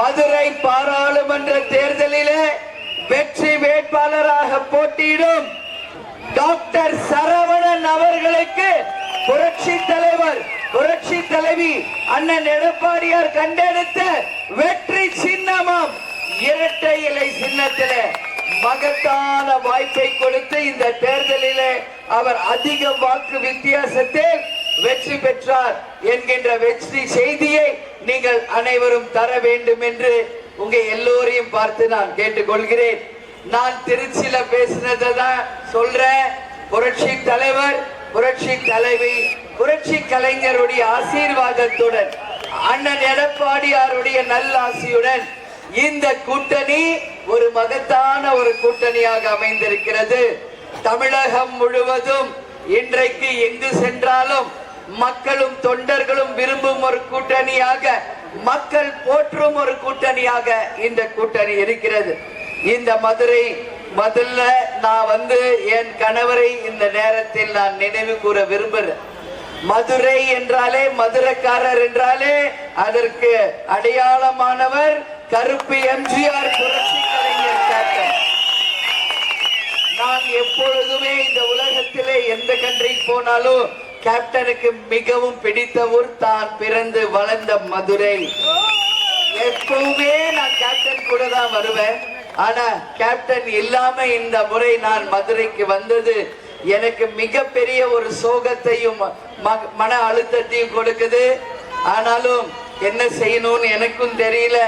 மதுரை பாராளுமன்ற தேர்தலிலே வெற்றி வேட்பாளராக போட்டியிடும் டாக்டர் சரவணன் அவர்களுக்கு புரட்சி தலைவர் புரட்சி தலைவி அண்ணன் எடப்பாடியார் கண்டெடுத்த வெற்றி சின்னமாம் இரட்டை இலை சின்னத்தில மகத்தான வாய்ப்பை கொடுத்து இந்த தேர்தலிலே அவர் அதிக வாக்கு வித்தியாசத்தில் வெற்றி பெற்றார் என்கின்ற வெற்றி செய்தியை நீங்கள் அனைவரும் தர வேண்டும் என்று உங்க எல்லோரையும் பார்த்து நான் கேட்டுக்கொள்கிறேன். நான் திருச்சியில பேசினதை தான் சொல்றேன். புரட்சி தலைவர் புரட்சி தலைவி புரட்சி கலைஞருடைய ஆசீர்வாதத்துடன் அண்ணன் எடப்பாடியாருடைய நல்லாசியுடன் இந்த கூட்டணி ஒரு மகத்தான ஒரு கூட்டணியாக அமைந்திருக்கிறது. தமிழகம் முழுவதும் இன்றைக்கு எங்கு சென்றாலும் மக்களும் தொண்டர்களும் விரும்பும் ஒரு கூட்டணியாக மக்கள் போற்றும் ஒரு கூட்டணியாக இந்த கூட்டணி இருக்கிறது. இந்த மதுரை முதல்ல நான் வந்து என் கணவரை இந்த நேரத்தில் நான் நினைவு கூற விரும்புகிறேன் மதுரை என்றாலே மதுரைக்காரர் என்றாலே அதற்கு அடையாளமானவர் கருப்பு எம்ஜிஆர் புரட்சி கலைஞர் நான் எப்பொழுதுமே இந்த உலகத்திலே எந்த கன்றைக்கு போனாலும் கேப்டனுக்கு மிகவும் பிடித்த ஊர் தான் பிறந்து வளர்ந்த மதுரை. எப்பவுமே நான் கேப்டன் கூட தான் வருவேன். ஆனா கேப்டன் இல்லாம இந்த முறை நான் மதுரைக்கு வந்தது எனக்கு மிகப்பெரிய ஒரு சோகத்தையும் ம- மன அழுத்தத்தையும் கொடுக்குது. ஆனாலும் என்ன செய்யணும்னு எனக்கும் தெரியல.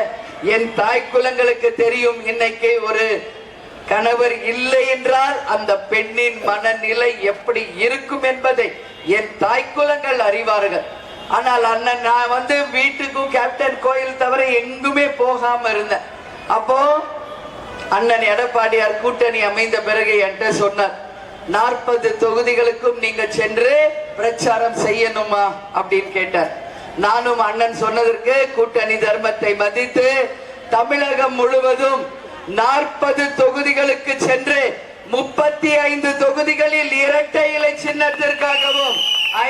என் தாய் குலங்களுக்கு தெரியும் இன்னைக்கு ஒரு கணவர் இல்லை என்றால் அந்த பெண்ணின் மனநிலை எப்படி இருக்கும் என்பதை என் தாய்க்குலங்கள் அறிவார்கள். ஆனால் அண்ணன் நான் வந்து வீட்டுக்கும் கேப்டன் கோயில் தவிர எங்குமே போகாம இருந்தேன். அப்போ அண்ணன் எடப்பாடியார் கூட்டணி அமைந்த பிறகு என்கிட்ட சொன்னார் நாற்பது தொகுதிகளுக்கும் நீங்க சென்று பிரச்சாரம் செய்யணுமா? அப்படின்னு கேட்டார். நானும் அண்ணன் சொன்னதற்கு கூட்டணி தர்மத்தை மதித்து தமிழகம் முழுவதும் நாற்பது தொகுதிகளுக்கு சென்று முப்பத்தி ஐந்து தொகுதிகளில் இரட்டை இலை சின்னத்திற்காகவும்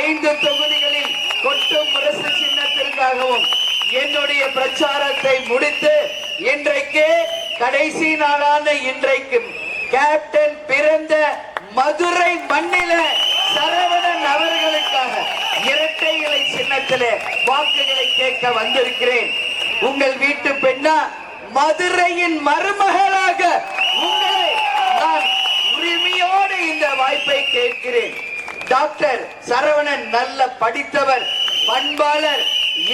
ஐந்து தொகுதிகளில் கொட்டு முரசு சின்னத்திற்காகவும் என்னுடைய பிரச்சாரத்தை முடித்து இன்றைக்கு கடைசி நாளான இன்றைக்கு கேப்டன் பிறந்த மதுரை மண்ணில சரவணன் அவர்களுக்காக இரட்டை இலை சின்னத்திலே வாக்குகளை கேட்க வந்திருக்கிறேன். உங்கள் வீட்டு பெண்ணா மதுரையின் மருமகளாக உங்களை நான் உரிமையோடு இந்த வாய்ப்பை கேட்கிறேன். டாக்டர் சரவணன் நல்ல படித்தவர் பண்பாளர்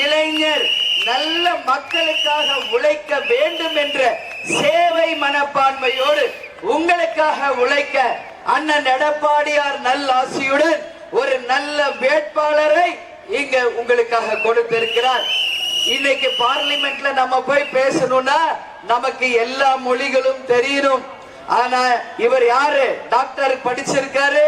இளைஞர் நல்ல மக்களுக்காக உழைக்க வேண்டும் என்ற சேவை மனப்பான்மையோடு உங்களுக்காக உழைக்க அண்ணன் எடப்பாடியார் நல்லாசியுடன் ஒரு நல்ல வேட்பாளரை இங்க உங்களுக்காக கொடுத்திருக்கிறார். இன்னைக்கு பார்லிமெண்ட்ல நம்ம போய் பேசணும்னா நமக்கு எல்லா மொழிகளும் தெரியணும். ஆனா இவர் யாரு? டாக்டர் படிச்சிருக்காரு.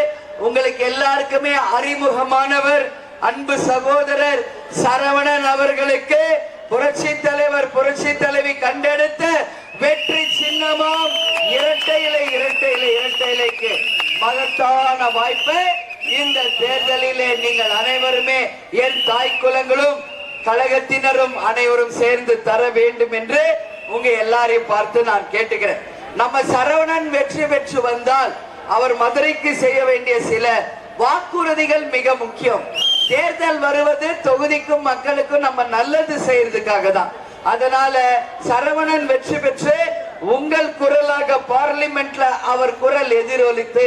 உங்களுக்கு எல்லாருக்குமே அறிமுகமானவர் அன்பு சகோதரர் சரவணன் அவர்களுக்கு புரட்சி தலைவர் புரட்சி தலைவி கண்டெடுத்த வெற்றி சின்னமாம். இரட்டை இலை இரட்டை இலை இரட்டை இலைக்கு மகத்தான வாய்ப்பை இந்த தேர்தலிலே நீங்கள் அனைவருமே என் தாய் குலங்களும் கழகத்தினரும் அனைவரும் சேர்ந்து தர வேண்டும் என்று உங்க எல்லாரையும் பார்த்து நான் கேட்டுக்கிறேன். நம்ம சரவணன் வெற்றி பெற்று வந்தால் அவர் மதுரைக்கு செய்ய வேண்டிய சில வாக்குறுதிகள் மிக முக்கியம். தேர்தல் வருவது தொகுதிக்கும் மக்களுக்கும் நம்ம நல்லது செய்யறதுக்காக தான். அதனால சரவணன் வெற்றி பெற்று உங்கள் குரலாக பார்லிமெண்ட்ல அவர் குரல் எதிரொலித்து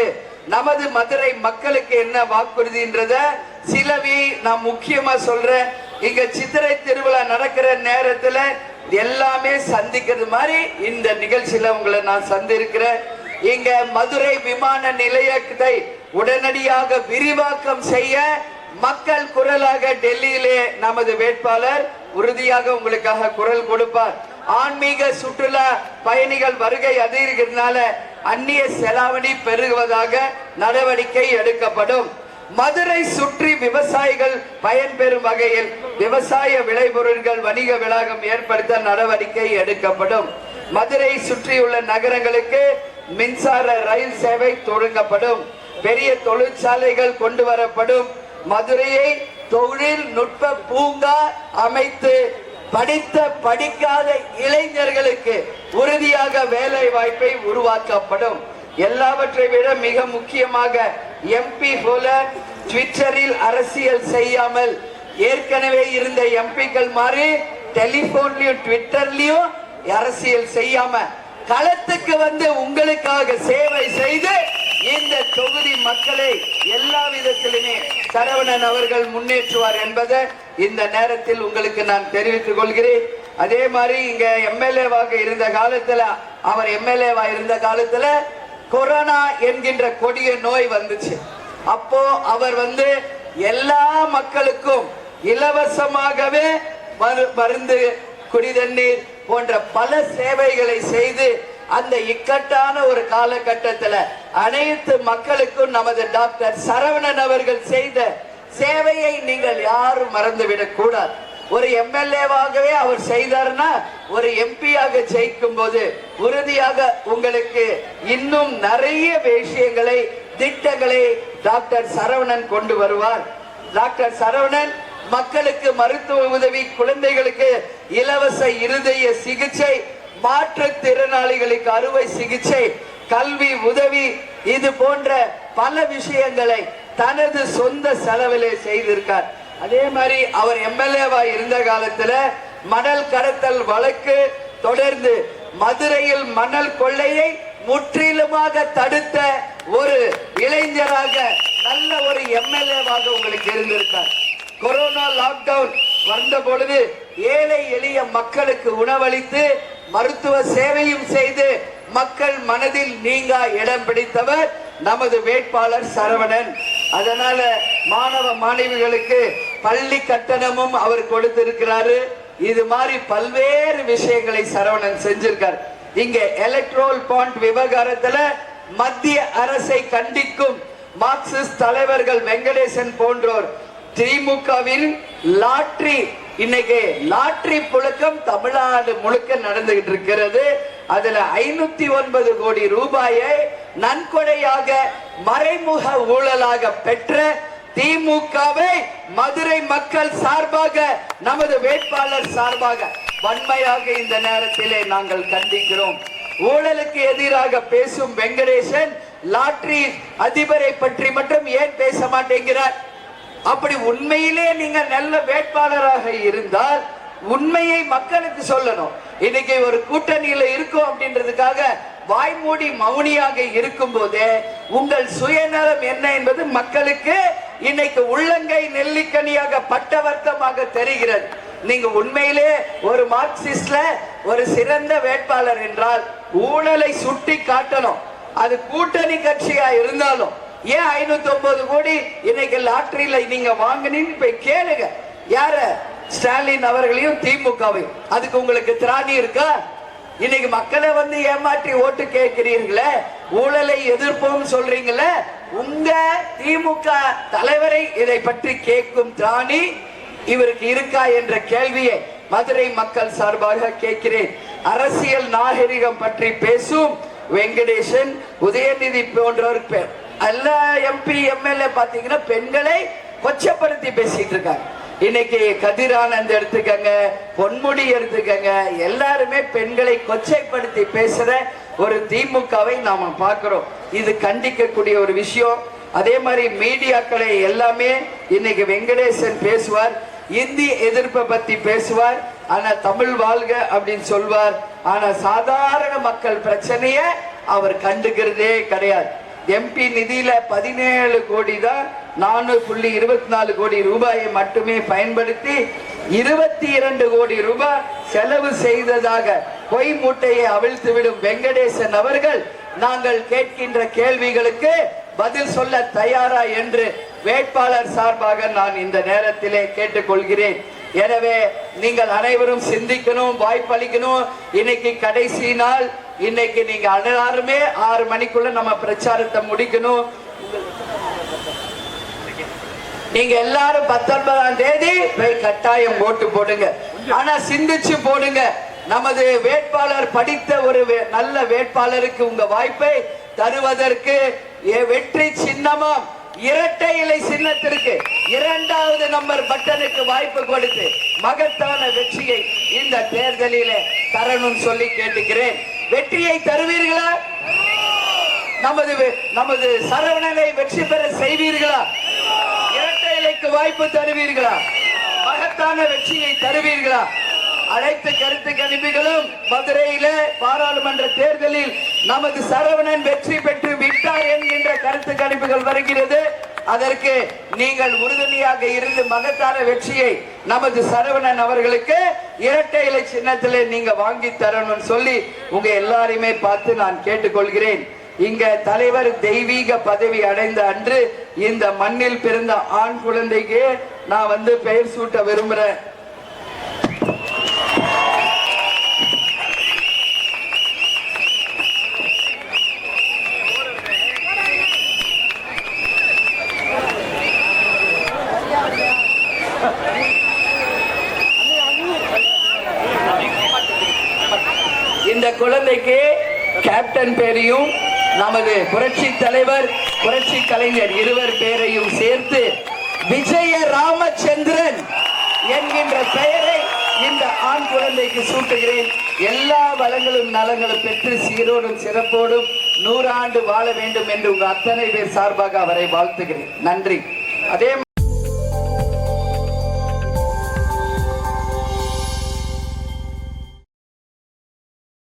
நமது மதுரை மக்களுக்கு என்ன வாக்குறுதின்றத சிலவி நான் முக்கியமா சொல்றேன். இங்க சித்திரை திருவிழா நடக்கிற நேரத்துல எல்லாமே சந்திக்கிறது மாதிரி இந்த நிகழ்ச்சியில உங்களை நான் சந்திருக்கிறேன். இங்க மதுரை விமான நிலையத்தை உடனடியாக விரிவாக்கம் செய்ய மக்கள் குரலாக டெல்லியிலே நமது வேட்பாளர் உறுதியாக உங்களுக்காக குரல் கொடுப்பார். ஆன்மீக சுற்றுலா பயணிகள் வருகை அதிகரிக்கிறதுனால அந்நிய செலாவணி பெருகுவதாக நடவடிக்கை எடுக்கப்படும். மதுரை சுற்றி விவசாயிகள் பயன்பெறும் வகையில் விவசாய விளைபொருட்கள் வணிக வளாகம் ஏற்படுத்த நடவடிக்கை எடுக்கப்படும். மதுரை சுற்றியுள்ள நகரங்களுக்கு மின்சார ரயில் சேவை தொடங்கப்படும். பெரிய தொழிற்சாலைகள் கொண்டு வரப்படும். மதுரையை தொழில்நுட்ப பூங்கா அமைத்து படித்த படிக்காத இளைஞர்களுக்கு உறுதியாக வேலை வாய்ப்பை உருவாக்கப்படும். எல்லாவற்றை விட மிக முக்கியமாக எம்பி போல ட்விட்டரில் அரசியல் செய்யாமல் ஏற்கனவே இருந்த எம்பிக்கள் மாதிரி டெலிபோன்லயும் ட்விட்டர்லயும் அரசியல் செய்யாம களத்துக்கு வந்து உங்களுக்காக சேவை செய்து இந்த தொகுதி மக்களை எல்லா விதத்திலுமே சரவணன் அவர்கள் முன்னேற்றுவார் என்பதை இந்த நேரத்தில் உங்களுக்கு நான் தெரிவித்துக் கொள்கிறேன். அதே மாதிரி இங்க எம்எல்ஏவாக இருந்த காலத்துல அவர் எம்எல்ஏவா இருந்த காலத்துல கொரோனா என்கின்ற கொடிய நோய் வந்துச்சு. அப்போ அவர் வந்து எல்லா மக்களுக்கும் இலவசமாகவே மரு- மருந்து குடிதண்ணீர் போன்ற பல சேவைகளை செய்து அந்த இக்கட்டான ஒரு காலகட்டத்தில் அனைத்து மக்களுக்கும் நமது டாக்டர் சரவணன் அவர்கள் செய்த சேவையை நீங்கள் யாரும் மறந்துவிடக் கூடாது ஒரு எம்எல்ஏவாகவே அவர் செய்தார்னா ஒரு எம்பியாக ஜெயிக்கும் போது உறுதியாக உங்களுக்கு இன்னும் நிறைய விஷயங்களை திட்டங்களை டாக்டர் சரவணன் கொண்டு வருவார். டாக்டர் சரவணன் மக்களுக்கு மருத்துவ உதவி குழந்தைகளுக்கு இலவச இருதய சிகிச்சை மாற்றுத்திறனாளிகளுக்கு அறுவை சிகிச்சை கல்வி உதவி இது போன்ற பல விஷயங்களை தனது சொந்த செலவிலே செய்திருக்கார். அதே மாதிரி அவர் எம்எல்ஏவா இருந்த காலத்துல மணல் கடத்தல் வழக்கு தொடர்ந்து மதுரையில் மணல் கொள்ளையை முற்றிலுமாக தடுத்த ஒரு இளைஞராக நல்ல ஒரு எம்எல்ஏவாக உங்களுக்கு இருந்திருக்கார். கொரோனா லாக்டவுன் வந்த பொழுது ஏழை எளிய மக்களுக்கு உணவளித்து மருத்துவ சேவையும் செய்து மக்கள் மனதில் நீங்கா இடம் பிடித்தவர் நமது வேட்பாளர் சரவணன். அதனால மாணவ மாணவிகளுக்கு பள்ளி கட்டணமும் அவர் கொடுத்திருக்கிறாரு. இது மாதிரி பல்வேறு விஷயங்களை சரவணன் செஞ்சிருக்கார். இங்க எலக்ட்ரோல் பாண்ட் விவகாரத்துல மத்திய அரசை கண்டிக்கும் மார்க்சிஸ்ட் தலைவர்கள் வெங்கடேசன் போன்றோர் திமுகவின் லாட்ரி. இன்னைக்கு லாட்ரி புழக்கம் தமிழ்நாடு முழுக்க நடந்துகிட்டு இருக்கிறது. அதுல ஐநூத்தி ஒன்பது கோடி ரூபாயை நன்கொடையாக மறைமுக ஊழலாக பெற்ற திமுகவை மதுரை மக்கள் சார்பாக நமது வேட்பாளர் சார்பாக வன்மையாக இந்த நேரத்திலே நாங்கள் கண்டிக்கிறோம். ஊழலுக்கு எதிராக பேசும் வெங்கடேசன் லாட்ரி அதிபரை பற்றி மட்டும் ஏன் பேச மாட்டேங்கிறார்? அப்படி உண்மையிலே நீங்க நல்ல வேட்பாளராக இருந்தால் உண்மையை மக்களுக்கு சொல்லணும். இன்னைக்கு ஒரு கூட்டணியில இருக்கும் அப்படின்றதுக்காக வாய்மூடி மௌனியாக இருக்கும் போதே உங்கள் சுயநலம் என்ன என்பது மக்களுக்கு இன்னைக்கு உள்ளங்கை நெல்லிக்கனியாக பட்டவர்த்தமாக தெரிகிறது. நீங்க உண்மையிலே ஒரு மார்க்சிஸ்ட்ல ஒரு சிறந்த வேட்பாளர் என்றால் ஊழலை சுட்டி காட்டணும். அது கூட்டணி கட்சியா இருந்தாலும் ஏன் ஐநூத்தி ஒன்பது கோடி இன்னைக்கு லாட்டரியில நீங்க வாங்கினீன்னு போய் கேளுங்க. யார? ஸ்டாலின் அவர்களையும் திமுகவையும். அதுக்கு உங்களுக்கு திராணி இருக்கா? இன்னைக்கு மக்களை வந்து ஏமாற்றி ஓட்டு கேட்கிறீர்களே ஊழலை எதிர்ப்போம் சொல்றீங்களே உங்க திமுக தலைவரை இதை பற்றி கேட்கும் திராணி இவருக்கு இருக்கா என்ற கேள்வியை மதுரை மக்கள் சார்பாக கேட்கிறேன். அரசியல் நாகரிகம் பற்றி பேசும் வெங்கடேசன் உதயநிதி போன்றவர் எல்லா எம்பி எம்எல்ஏ பாத்தீங்கன்னா பெண்களை கொச்சப்படுத்தி பேசிட்டு இருக்காங்க. இன்னைக்கு கதிரானந்த் எடுத்துக்கங்க பொன்முடி எடுத்துக்கங்க எல்லாருமே பெண்களை கொச்சைப்படுத்தி பேசுற ஒரு திமுகவை நாம பார்க்கிறோம். இது கண்டிக்கக்கூடிய ஒரு விஷயம். அதே மாதிரி மீடியாக்களை எல்லாமே இன்னைக்கு வெங்கடேசன் பேசுவார் இந்தி எதிர்ப்பை பத்தி பேசுவார் ஆனா தமிழ் வாழ்க அப்படின்னு சொல்வார். ஆனா சாதாரண மக்கள் பிரச்சனைய அவர் கண்டுக்கிறதே கிடையாது. எம்பி நிதியில பதினேழு கோடி தான் நானூறு புள்ளி இருபத்தி நாலு கோடி ரூபாயை மட்டுமே பயன்படுத்தி இருபத்தி இரண்டு கோடி ரூபாய் செலவு செய்ததாக பொய் மூட்டையை அவிழ்த்து விடும் வெங்கடேசன் அவர்கள் நாங்கள் கேட்கின்ற கேள்விகளுக்கு பதில் சொல்ல தயாரா என்று வேட்பாளர் சார்பாக நான் இந்த நேரத்திலே கேட்டுக்கொள்கிறேன். எனவே நீங்கள் அனைவரும் சிந்திக்கணும் வாய்ப்பளிக்கணும். இன்னைக்கு கடைசி நாள். இன்னைக்கு நீங்க எல்லாருமே ஆறு மணிக்குள்ள நம்ம பிரச்சாரத்தை முடிக்கணும். நீங்க எல்லாரும் பத்தொன்பதாம் தேதி போய் கட்டாயம் ஓட்டு போடுங்க. ஆனா சிந்திச்சு போடுங்க. நமது வேட்பாளர் படித்த ஒரு வே- நல்ல வேட்பாளருக்கு உங்க வாய்ப்பை தருவதற்கு வெற்றி சின்னமாம் இரட்டை இலை சின்னத்திற்கு இரண்டாவது நம்பர் பட்டனுக்கு வாய்ப்பு கொடுத்து மகத்தான வெற்றியை இந்த தேர்தலிலே தரணும்னு சொல்லி கேட்டுக்கிறேன். வெற்றியை தருவீர்களா? நமது நமது சரவணனை வெற்றி பெற செய்வீர்களா? எனக்கு வாய்ப்பு தருவீர்களா? மகத்தான வெற்றியை தருவீர்களா? அனைத்து கருத்து கணிப்புகளும் மதுரையில பாராளுமன்ற தேர்தலில் நமது சரவணன் வெற்றி பெற்று விட்டார் என்கின்ற கருத்து கணிப்புகள் வருகிறது. அதற்கு நீங்கள் உறுதுணையாக இருந்து மகத்தான வெற்றியை நமது சரவணன் அவர்களுக்கு இரட்டை இலை சின்னத்திலே நீங்க வாங்கி தரணும்னு சொல்லி உங்க எல்லாரையுமே பார்த்து நான் கேட்டுக்கொள்கிறேன். இங்க தலைவர் தெய்வீக பதவி அடைந்த அன்று இந்த மண்ணில் பிறந்த ஆண் குழந்தைக்கு நான் வந்து பெயர் சூட்ட விரும்புறேன். இந்த குழந்தைக்கு கேப்டன் பேரையும் நமது புரட்சி தலைவர் புரட்சி கலைஞர் இருவர் பேரையும் சேர்த்து விஜய ராமச்சந்திரன் என்கின்ற பெயரை இந்த ஆண் குழந்தைக்கு சூட்டுகிறேன். எல்லா வளங்களும் நலங்களும் பெற்று சீரோடும் சிறப்போடும் நூறாண்டு வாழ வேண்டும் என்று உங்க அத்தனை பேர் சார்பாக அவரை வாழ்த்துகிறேன். நன்றி. அதே